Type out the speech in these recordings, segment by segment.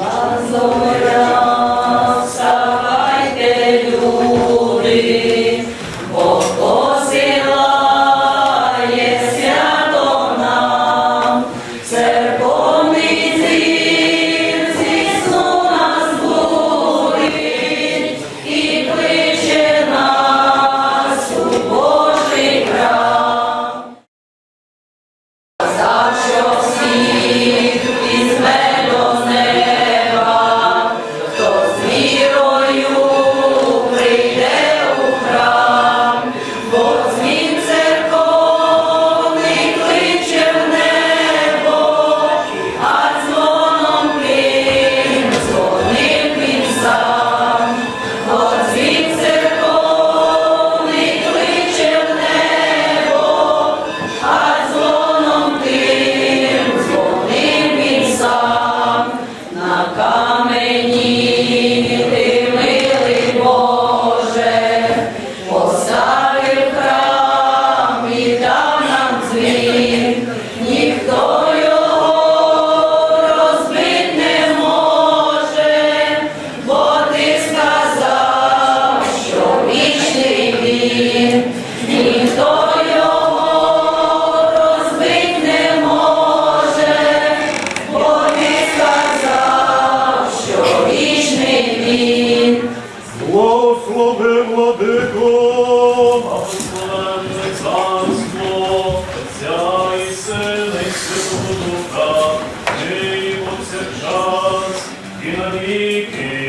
Vaso і на віки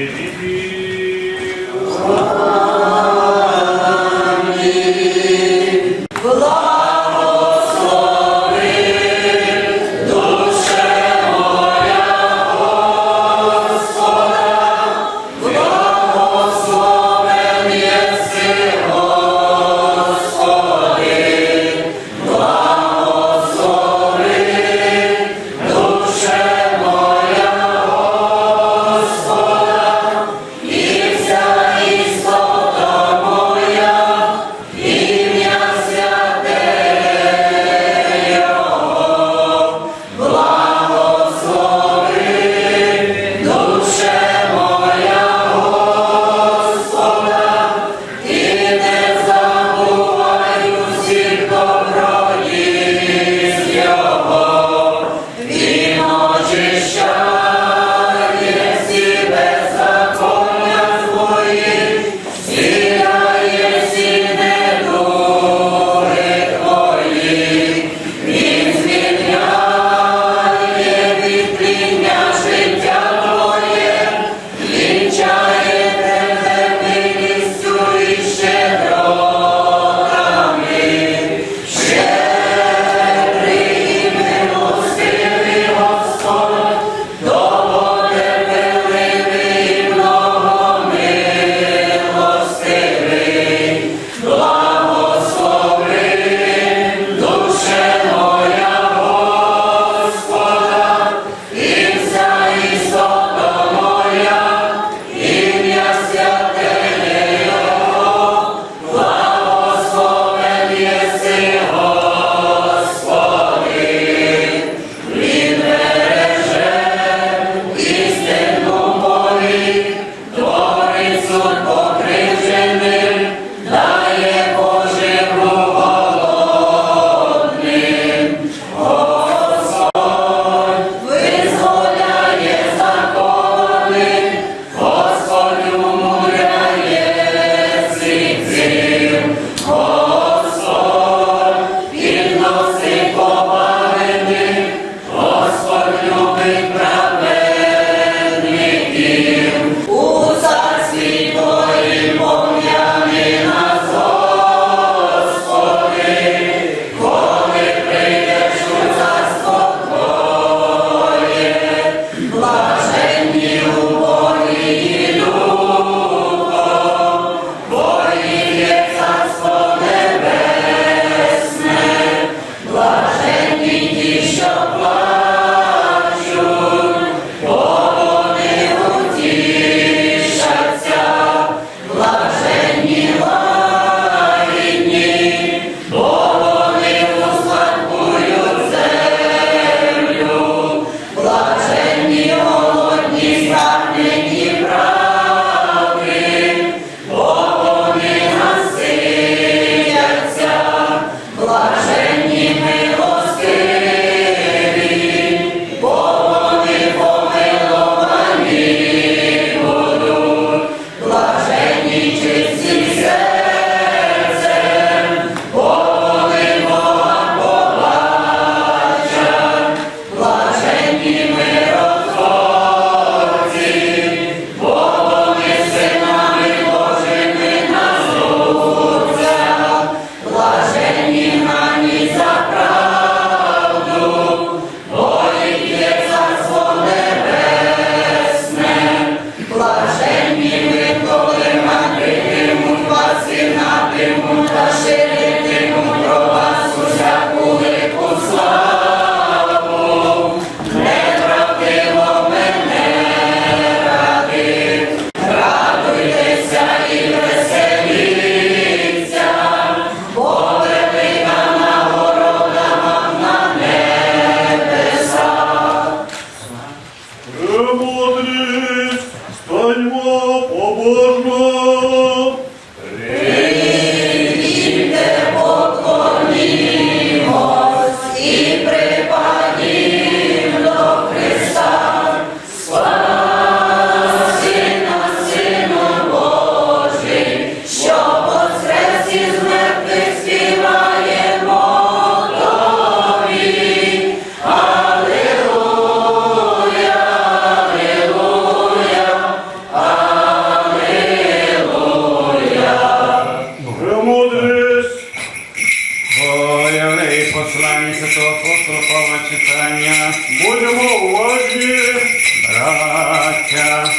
браття,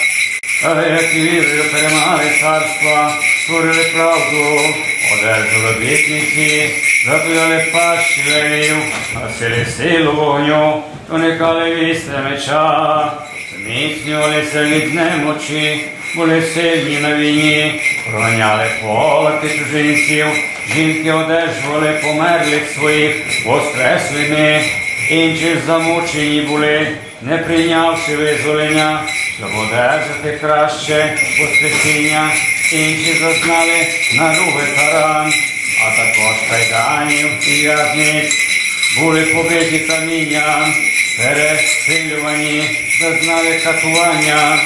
як вірою перемагали царства, творили правду, одержали обітниці, запили пащі левів, носили силу вогню, уникали вістря меча, зміцнювалися від немочі, були сильні на війні, проганяли полки чужинців, жінки одержували померлих своїх воскреслими, інші замучені були, не прийнявши визволення, щоб одержати краще воскресіння, інші зазнали наруги таран, а також кайданів і в'язниць, були побиті камінням, пересилювані, зазнали катування,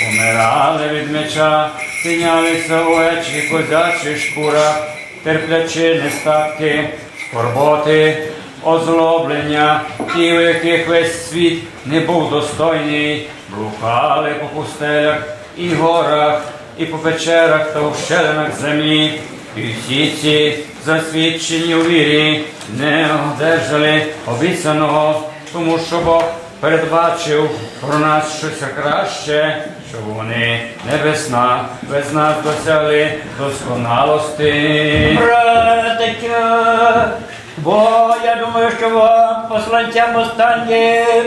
помирали від меча, тинялися у вечі козячих шкурах, терплячи нестатки, скорботи, озлоблення, ті, у яких весь світ не був достойний, блукали по пустелях і горах, і по печерах та ущелинах землі. І всі ці засвідчені у вірі не одержали обіцяного, тому що Бог передбачив про нас щось краще, щоб вони небесна без нас досягли досконалості. Братеча, бо я думаю, що вам, посланцям останнім,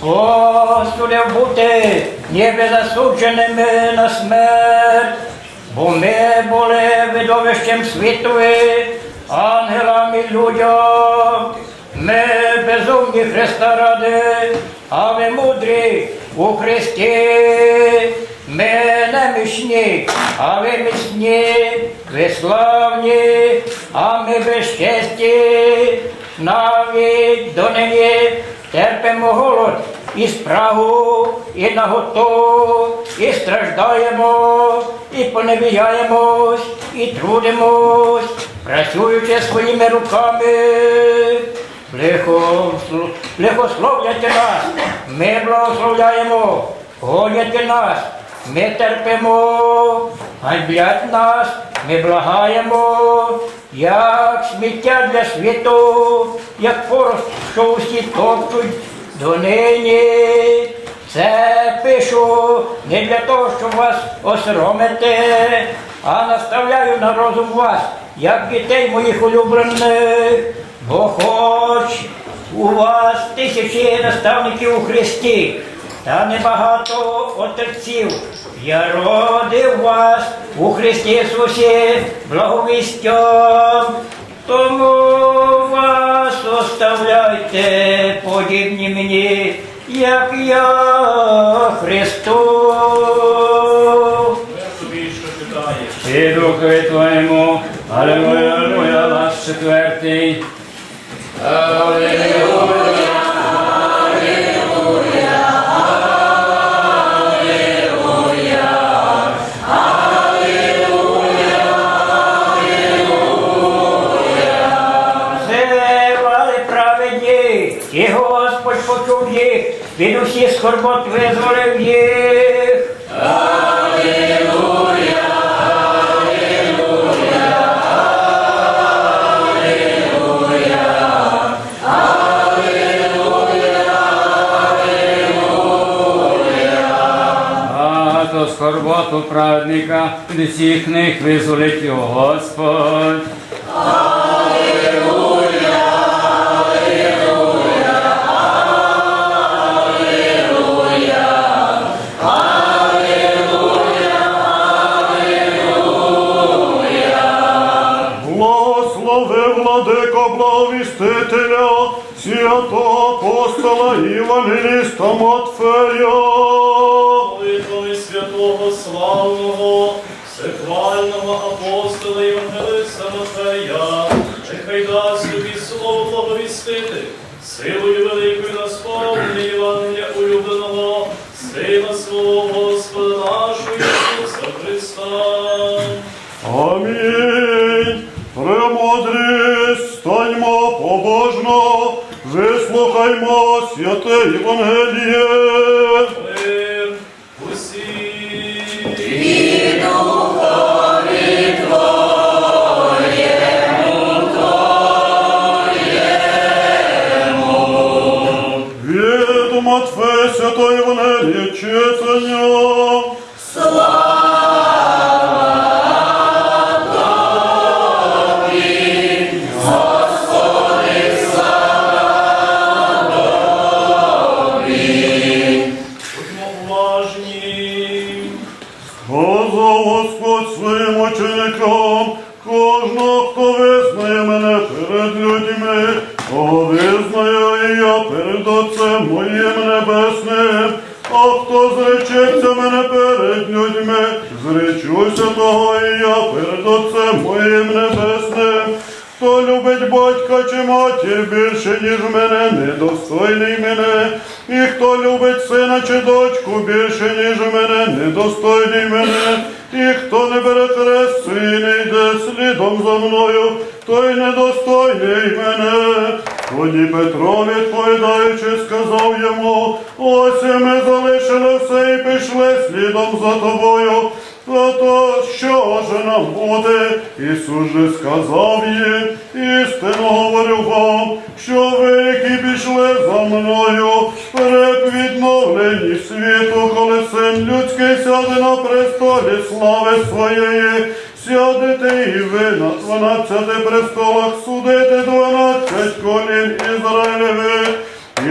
Господи, бути ніби засудженими на смерть, бо ми були видовищем світові, ангелам і людям. Ми безумні Христа ради, а ви мудрі у Христі. Ми немічні, а ви міцні, ви славні, а ми безчесті. Навіть донині терпимо голод і спрагу, і наготу, і страждаємо, і поневіяємось, і трудимось, працюючи своїми руками. Лихослов- Лихословляйте нас, ми благословляємо, гоняйте нас, ми терпимо, ганьблять нас, ми благаємо, як сміття для світу, як порост, що усі топчуть донині. Це пишу не для того, щоб вас осоромити, а наставляю на розум вас, як дітей моїх улюблених, бо хоч у вас тисячі наставників у Христі, та небагато отців. Я родив вас у Христі Ісусі благовістям, тому вас оставляйте подібні мені, як я Христу. І духові твоєму, Аллилуйя, Аллилуйя, наш четвертий. Зевали усіх скорбот визволив їх. А то скорботу праведника від усіх них визволить його Господь. Євангеліста Матфея. Молитвами святого славного, всехвального апостола Євангелиста Матфея, нехай дасть тобі слово благовістити, силою вислухаймо святе Євангеліє. Мир усім. Від Матфея Святої Ісус же сказав їм, істину говорю вам, що ви, які пішли за мною, перед відновлені світу, коли син людський сяде на престолі слави своєї, сядете і ви на дванадцяти престолах судите дванадцять колін Ізраїлевих.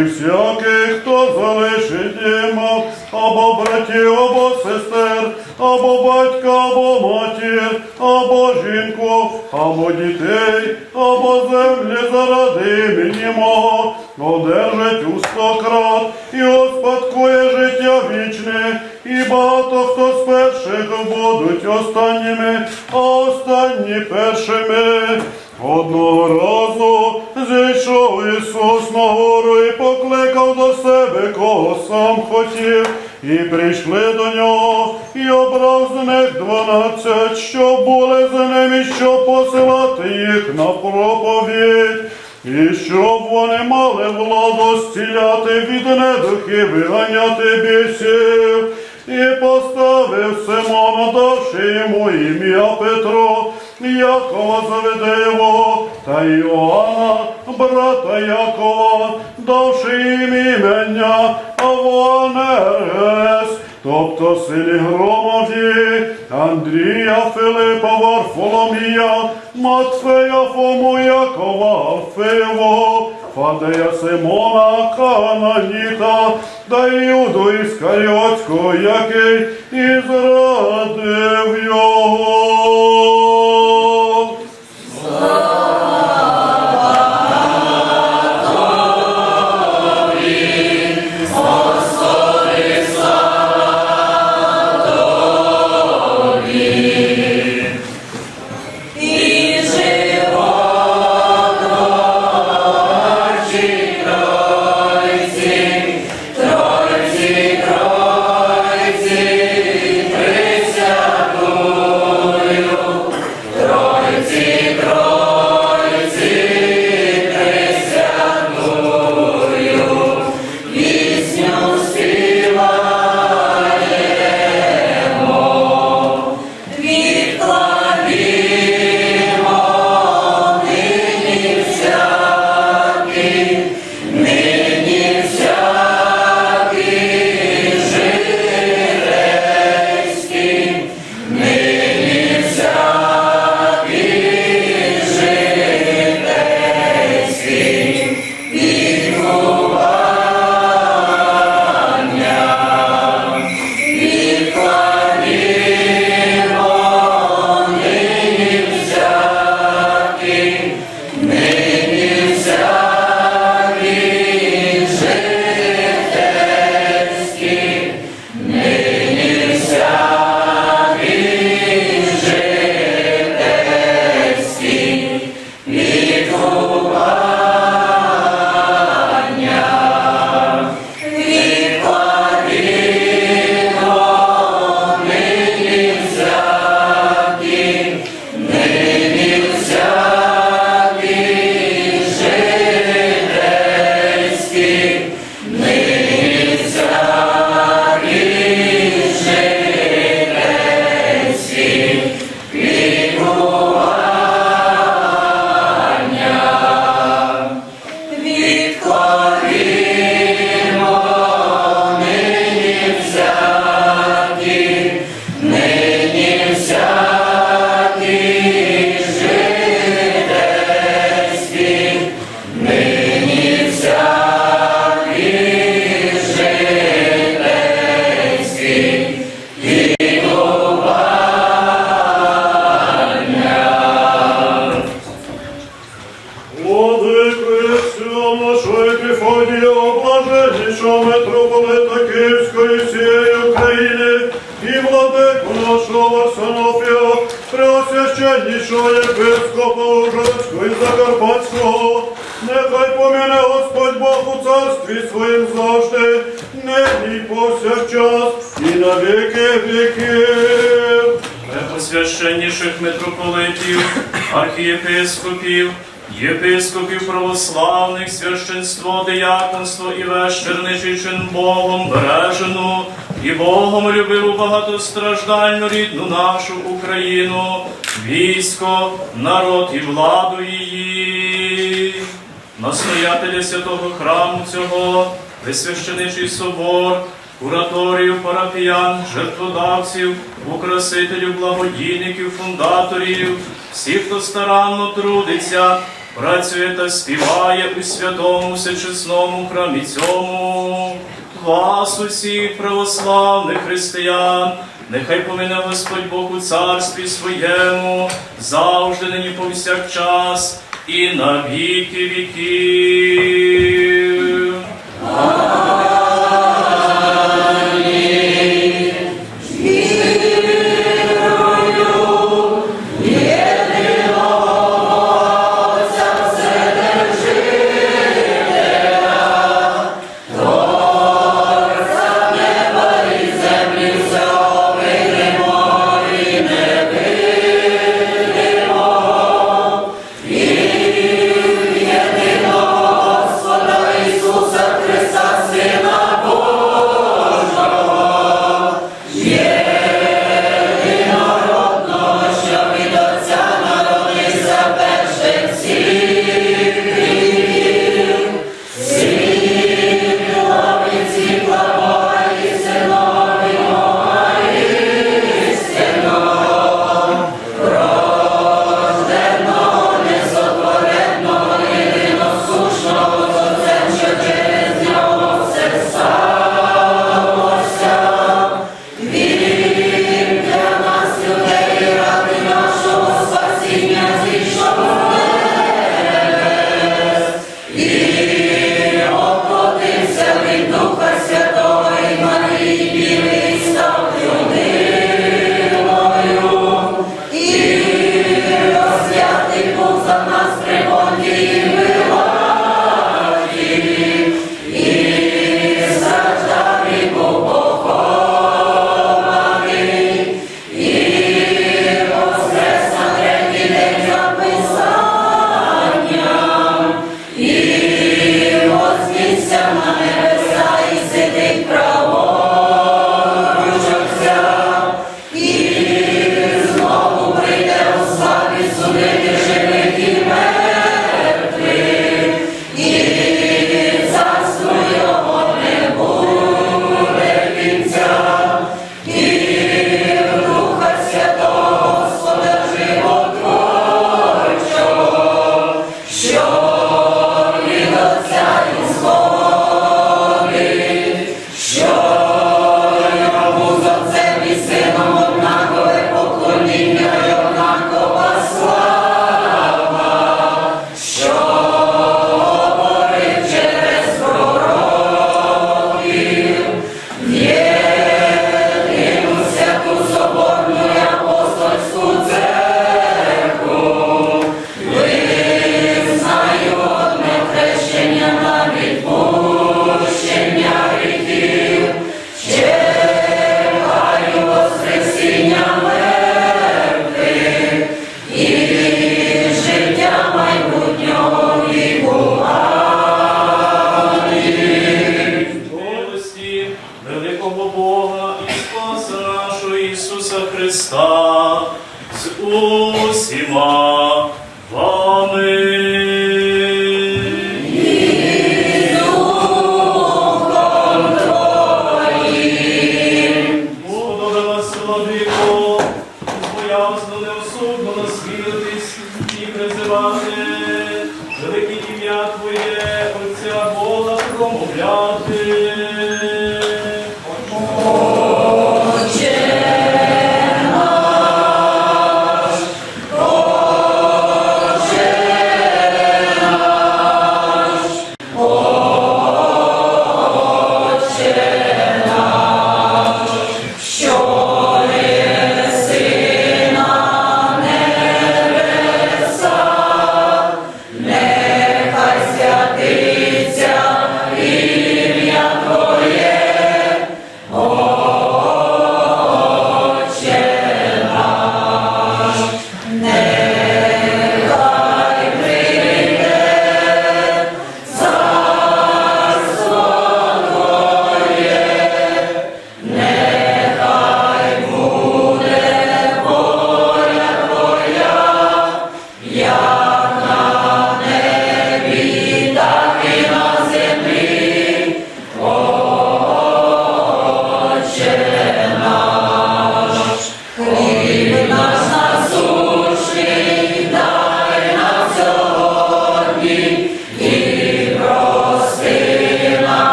І всякий, хто залишить діма, або братів, або сестер, або батька, або матір, або жінку, або дітей, або землі заради імені мого, одержить у сто крат і успадкує життя вічне, і багато хто з перших будуть останніми, а останні першими. Одного разу зійшов Ісус на гору і покликав до себе, кого сам хотів, і прийшли до нього, і обрав з них дванадцять, що були за ним, і щоб посилати їх на проповідь. І щоб вони мали владу зціляти від недухи, виганяти бісів, і поставив Симона, давши йому ім'я Петро, Якова Заведеєвого та Іоанна, брата Якова, давши їм імення Аванес, тобто сині громові, Андрія, Филипа, Варфоломія, Матфея, Фому, Якова, Алфеєвого, Фадея Симона, Кананіта, та Іуду Іскаріотського, який і зрадив його. Нашої всієї України і владику нашого Варсонофія, преосвященнішого єпископа Ужгородського і Закарпатського, нехай поміне Господь Бог у царстві своїм завжди, нині повсякчас, і на віки віків. Препосвященніших митрополитів, архієпископів, єпископів православних, священство, дияконство і вещерничий чин Богом бережену, і Богом любиву багатостраждальну рідну нашу Україну, військо, народ і владу її. Настоятеля святого храму цього, Висвященичий собор, кураторів, парафіян, жертводавців, украсителів, благодійників, фундаторів, всіх, хто старанно трудиться, працює та співає у святому всечесному храмі цьому. Вас усіх православних християн, нехай помине Господь Бог у царстві своєму, завжди нині повсякчас і на віки віків.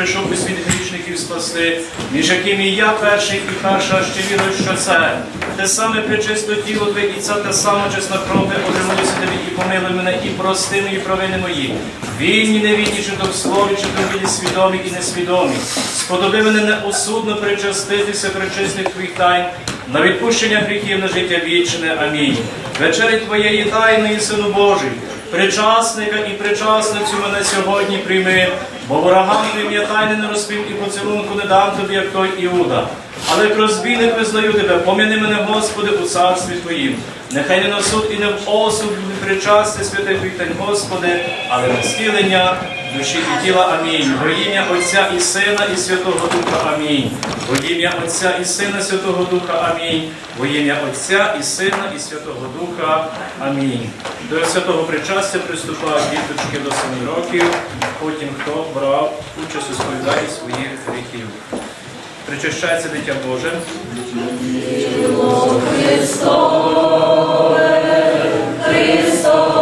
Прийшов у світ грішників спасти, між якими і я перший і перша ще вірую, що це. Те саме причисто тіло Твоє, і це те саме чесна кров, Твоя, тобі і помилуй мене, і прости мої провини мої. Вільні, невільні, чи то в слові, чи то в свідомі і несвідомі. Сподоби мене неосудно причаститися причисних Твоїх тайн, на відпущення гріхів на життя вічне. Амінь. Вечері Твоєї тайної, Сину Божий, причасника і причасницю мене сьогодні прийми, бо ворогам твоїм я тайни не розпів і поцілунку не дам тобі, як той Іуда. Але як розбійник визнаю тебе, пом'яни мене, Господи, у царстві Твоїм. Нехай не на суд і не в осуд не причасти святих вітань, Господи, але на зцілення душі і тіла. Амінь. Во ім'я Отця і Сина, і Святого Духа. Амінь. Во ім'я Отця і Сина, Святого Духа. Амінь. Во ім'я Отця і Сина, і Святого Духа. Амінь. До святого причастя приступають діточки до семи років, потім хто брав участь у сповіданні своїх гріхів. Причащається дитя Боже. Христове, Христове.